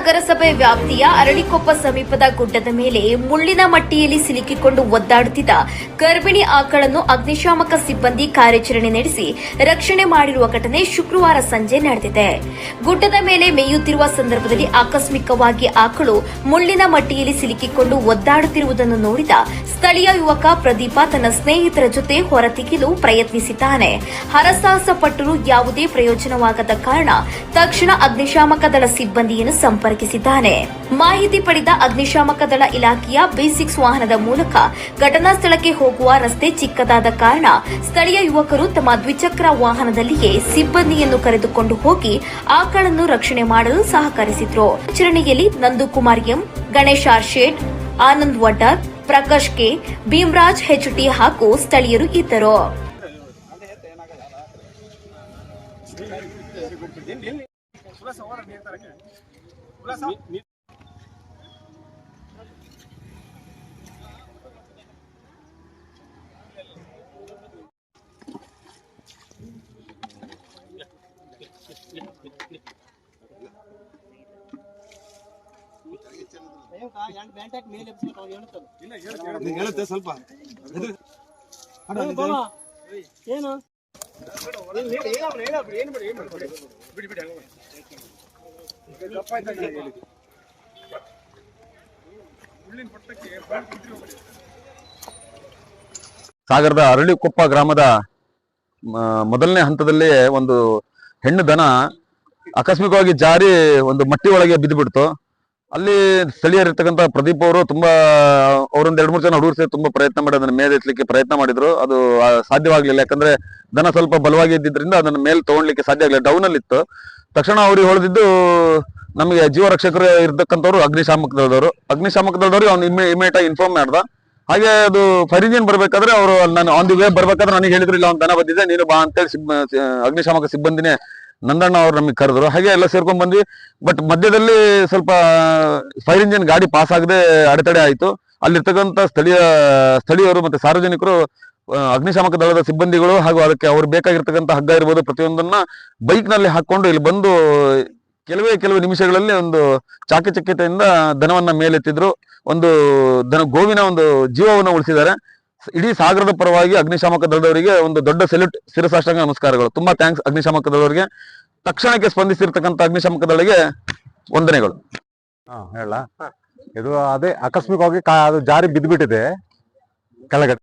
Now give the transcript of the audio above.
ನಗರಸಭೆ ವ್ಯಾಪ್ತಿಯ ಅರಳಿಕೊಪ್ಪ ಸಮೀಪದ ಗುಡ್ಡದ ಮೇಲೆ ಮುಳ್ಳಿನ ಮಟ್ಟಿಯಲ್ಲಿ ಸಿಲುಕಿಕೊಂಡು ಒದ್ದಾಡುತ್ತಿದ್ದ ಗರ್ಭಿಣಿ ಆಕಳನ್ನು ಅಗ್ನಿಶಾಮಕ ಸಿಬ್ಬಂದಿ ಕಾರ್ಯಾಚರಣೆ ನಡೆಸಿ ರಕ್ಷಣೆ ಮಾಡಿರುವ ಘಟನೆ ಶುಕ್ರವಾರ ಸಂಜೆ ನಡೆದಿದೆ. ಗುಡ್ಡದ ಮೇಲೆ ಮೇಯುತ್ತಿರುವ ಸಂದರ್ಭದಲ್ಲಿ ಆಕಸ್ಮಿಕವಾಗಿ ಆಕಳು ಮುಳ್ಳಿನ ಮಟ್ಟಿಯಲ್ಲಿ ಸಿಲುಕಿಕೊಂಡು ಒದ್ದಾಡುತ್ತಿರುವುದನ್ನು ನೋಡಿದ ಸ್ಥಳೀಯ ಯುವಕ ಪ್ರದೀಪ ತನ್ನ ಸ್ನೇಹಿತರ ಜೊತೆ ಹೊರತೆಗೆಯಲು ಪ್ರಯತ್ನಿಸಿದ್ದಾನೆ. ಹರಸಾಹಸ ಪಟ್ಟರೂ ಯಾವುದೇ ಪ್ರಯೋಜನವಾಗದ ಕಾರಣ ತಕ್ಷಣ ಅಗ್ನಿಶಾಮಕ ದಳ ಸಿಬ್ಬಂದಿಯನ್ನು ಸಂಪರ್ಕಿಸಿದ್ದಾನೆ. ಮಾಹಿತಿ ಪಡೆದ ಅಗ್ನಿಶಾಮಕ ದಳ ಇಲಾಖೆಯ ಬಿ ಸಿಕ್ಸ್ ವಾಹನದ ಮೂಲಕ ಘಟನಾ ಸ್ಥಳಕ್ಕೆ ಹೋಗುವ ರಸ್ತೆ ಚಿಕ್ಕದಾದ ಕಾರಣ ಸ್ಥಳೀಯ ಯುವಕರು ತಮ್ಮ ದ್ವಿಚಕ್ರ ವಾಹನದಲ್ಲಿಯೇ ಸಿಬ್ಬಂದಿಯನ್ನು ಕರೆದುಕೊಂಡು ಹೋಗಿ ಆಕಳನ್ನು ರಕ್ಷಣೆ ಮಾಡಲು ಸಹಕರಿಸಿದ್ರು. ಆಚರಣೆಯಲ್ಲಿ Nandakumar M, Ganesh R Shet, Anand Vaddar Prakash K, Bhimraj H T ಹಾಗೂ ಸ್ಥಳೀಯರು ಇದ್ದರು. ಹೇಳುತ್ತೆ ಸ್ವಲ್ಪ ಎದುರು- ಏನು ಸಾಗರದ ಅರಳಿಕೊಪ್ಪ ಗ್ರಾಮದ ಮೊದಲನೇ ಹಂತದಲ್ಲಿ ಒಂದು ಹೆಣ್ಣು ದನ ಆಕಸ್ಮಿಕವಾಗಿ ಜಾರಿ ಒಂದು ಮಟ್ಟಿ ಒಳಗೆ ಬಿದ್ದು ಬಿಡ್ತು ಅಲ್ಲಿ ಸ್ಥಳೀಯರಿರ್ತಕ್ಕಂಥ ಪ್ರದೀಪ್ ಅವರು ತುಂಬಾ, ಅವರೊಂದ್ ಎರಡು ಮೂರು ಜನ ಹುಡುಗರು ಸೇರಿ ತುಂಬಾ ಪ್ರಯತ್ನ ಮಾಡಿ ಅದನ್ನ ಮೇಲೆ ಎತ್ತಲಿಕ್ಕೆ ಪ್ರಯತ್ನ ಮಾಡಿದ್ರು. ಅದು ಸಾಧ್ಯವಾಗಲಿಲ್ಲ. ಯಾಕಂದ್ರೆ ದನ ಸ್ವಲ್ಪ ಬಲವಾಗಿ ಇದ್ದಿದ್ರಿಂದ ಅದನ್ನ ಮೇಲೆ ತಗೊಳ್ಲಿಕ್ಕೆ ಸಾಧ್ಯ ಆಗಲಿಲ್ಲ. ಡೌನ್ ಅಲ್ಲಿ ಇತ್ತು ತಕ್ಷಣ ಅವ್ರಿಗೆ ಹೊಳೆದಿದ್ದು ನಮಗೆ ಜೀವ ರಕ್ಷಕರು ಇರ್ತಕ್ಕಂಥವ್ರು ಅಗ್ನಿಶಾಮಕ ದಳದವರು ಅಗ್ನಿಶಾಮಕ ದಳದವ್ರಿಗೆ ಅವ್ನು ಇಮಿಡಿಯೇಟ್ ಆಗಿ ಇನ್ಫಾರ್ಮ್ ಮಾಡ್ದ. ಹಾಗೆ ಅದು ಫೈರ್ ಇಂಜಿನ್ ಬರ್ಬೇಕಾದ್ರೆ ಅವರು ನಾನು ಆನ್ ದಿ ವೇ ಬರ್ಬೇಕಾದ್ರೆ ನನಗೆ ಹೇಳಿದ್ರು, ಇಲ್ಲ ಒಂದು ದನ ಬಂದಿದೆ, ನೀನು ಬಾ ಅಂತೇಳಿ ಸಿಬ್ಬ ಅಗ್ನಿಶಾಮಕ ಸಿಬ್ಬಂದಿನೇ ನಂದಣ್ಣ ಅವ್ರು ನಮಗೆ ಕರೆದ್ರು. ಹಾಗೆ ಎಲ್ಲ ಸೇರ್ಕೊಂಡ್ ಬಂದ್ವಿ. ಬಟ್ ಮಧ್ಯದಲ್ಲಿ ಸ್ವಲ್ಪ ಫೈರ್ ಇಂಜಿನ್ ಗಾಡಿ ಪಾಸ್ ಆಗದೆ ಅಡೆತಡೆ ಆಯಿತು. ಅಲ್ಲಿರ್ತಕ್ಕಂಥ ಸ್ಥಳೀಯ ಸ್ಥಳೀಯರು ಮತ್ತೆ ಸಾರ್ವಜನಿಕರು ಅಗ್ನಿಶಾಮಕ ದಳದ ಸಿಬ್ಬಂದಿಗಳು ಹಾಗೂ ಅದಕ್ಕೆ ಅವ್ರು ಬೇಕಾಗಿರ್ತಕ್ಕಂಥ ಹಗ್ಗ ಇರ್ಬೋದು ಪ್ರತಿಯೊಂದನ್ನ ಬೈಕ್ನಲ್ಲಿ ಹಾಕೊಂಡು ಇಲ್ಲಿ ಬಂದು ಕೆಲವೇ ಕೆಲವು ನಿಮಿಷಗಳಲ್ಲಿ ಒಂದು ಚಾಕಚಕ್ಯತೆಯಿಂದ ದನವನ್ನ ಮೇಲೆತ್ತಿದ್ರು. ಒಂದು ದನ ಗೋವಿನ ಒಂದು ಜೀವವನ್ನು ಉಳಿಸಿದ್ದಾರೆ. ಇಡೀ ಸಾಗರದ ಪರವಾಗಿ ಅಗ್ನಿಶಾಮಕ ದಳದವರಿಗೆ ಒಂದು ದೊಡ್ಡ ಸೆಲ್ಯೂಟ್ ಶಿರಸಾಷ್ಟಾಂಗ ನಮಸ್ಕಾರಗಳು. ತುಂಬಾ ಥ್ಯಾಂಕ್ಸ್ ಅಗ್ನಿಶಾಮಕ ದಳದವರಿಗೆ. ತಕ್ಷಣಕ್ಕೆ ಸ್ಪಂದಿಸಿರ್ತಕ್ಕಂಥ ಅಗ್ನಿಶಾಮಕ ದಳಿಗೆ ವಂದನೆಗಳು. ಹೇಳ. ಇದು ಅದೇ ಆಕಸ್ಮಿಕವಾಗಿ ಅದು ಜಾರಿ ಬಿದ್ದ್ಬಿಟ್ಟಿದೆ ಕೆಳಗಡೆ.